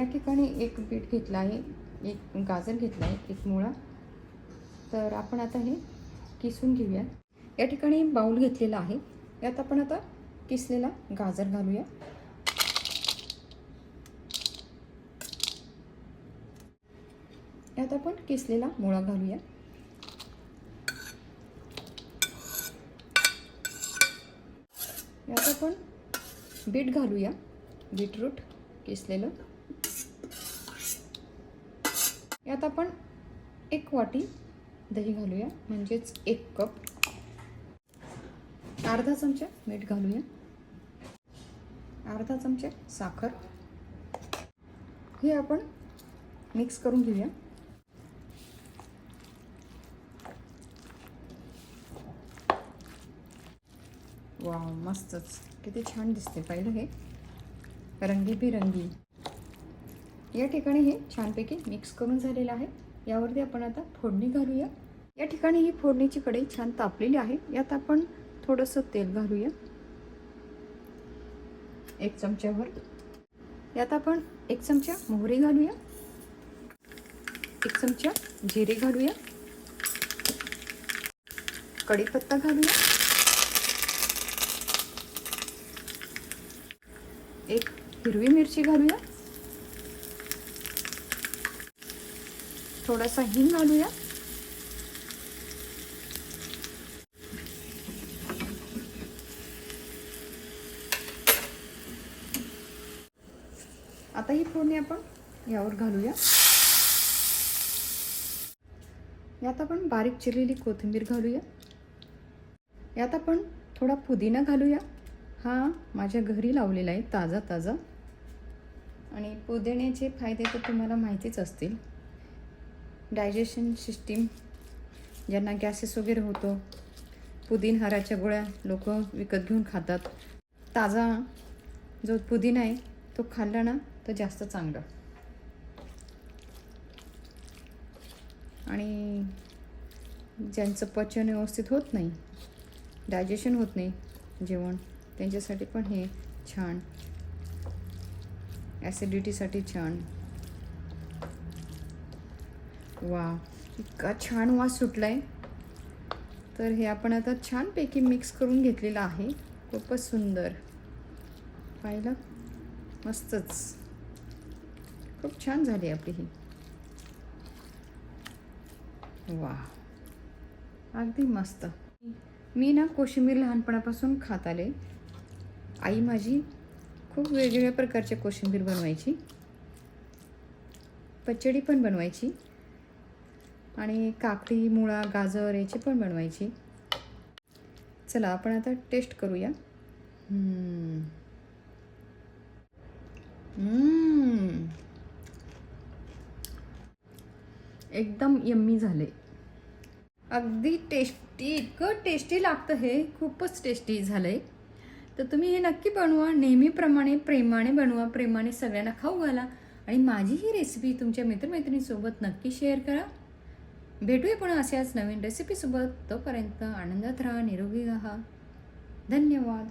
या ठिकाणी एक बीट घेतला आहे एक गाजर घेतला आहे एक मुळा. तर आपण आता हे किसून घेऊया. या ठिकाणी बाऊल घेतलेला आहे. यात आपण आता किसलेला गाजर घालूया. यात आपण किसलेला मुळा घालूया. यात आपण बीट घालूया. बीटरूट किसलेलं. यात आपण एक वाटी दही घालूया म्हणजेच एक कप. अर्धा चमचा मीठ घालूया. अर्धा चमचा साखर. हे आपण मिक्स करून घेऊया. वा मस्तच. किती छान दिसते पाहिलं हे. रंगीबिरंगी. या ठिकाणी हे छानपैकी मिक्स करून झालेलं आहे. यावरती आपण आता फोडणी घालूया. या ठिकाणी ही फोडणीची कढई छान तापलेली आहे. यात आपण थोडंसं तेल घालूया. एक चमच्यावर. यात आपण एक चमचा मोहरी घालूया. एक चमचा जिरे घालूया. कढीपत्ता घालूया. एक हिरवी मिरची घालूया. थोडासा हिंग घालूया. आता ही फोडणी आपण यावर घालूया. यात आपण बारीक चिरलेली कोथिंबीर घालूया. यात आपण थोडा पुदिना घालूया. हा माझ्या घरी लावलेला आहे ताजा ताजा आणि पुदिन्याचे फायदे तर तुम्हाला माहितीच असतील. डायजेशन सिस्टीम ज्यांना गॅसेस वगैरे होतो पुदिनहाराच्या गोळ्या लोक विकत घेऊन खातात. ताजा जो पुदिना आहे तो खाल्ला ना तर जास्त चांगला. आणि ज्यांचं पचन व्यवस्थित होत नाही डायजेशन होत नाही जेवण त्यांच्यासाठी पण हे छान. ॲसिडिटीसाठी छान. वा इतका छान वास सुटला आहे तर हे आपण आता छानपैकी मिक्स करून घेतलेलं आहे. खूपच सुंदर. पाहिलं? मस्तच. खूप छान झाली आपली ही. वा अगदी मस्त. मी ना कोशिंबीर लहानपणापासून खात आले. आई माझी खूप वेगवेगळ्या प्रकारच्या कोशिंबीर बनवायची. पचडी पण बनवायची. आणि काकडी मुळा गाजर याची पण बनवायची. चला आपण आता टेस्ट करूया. एकदम यम्मी झाले. अगदी टेस्टी इतकं टेस्टी लागतं हे. खूपच टेस्टी झालं आहे तर तुम्ही हे नक्की बनवा. नेहमीप्रमाणे प्रेमाने बनवा. प्रेमाने सगळ्यांना खाऊ घाला. आणि माझी ही रेसिपी तुमच्या मित्रमैत्रिणींसोबत नक्की शेअर करा. भेटूया पुन्हा अशाच नवीन रेसिपीसोबत तोपर्यंत आनंदात राहा निरोगी राहा. धन्यवाद.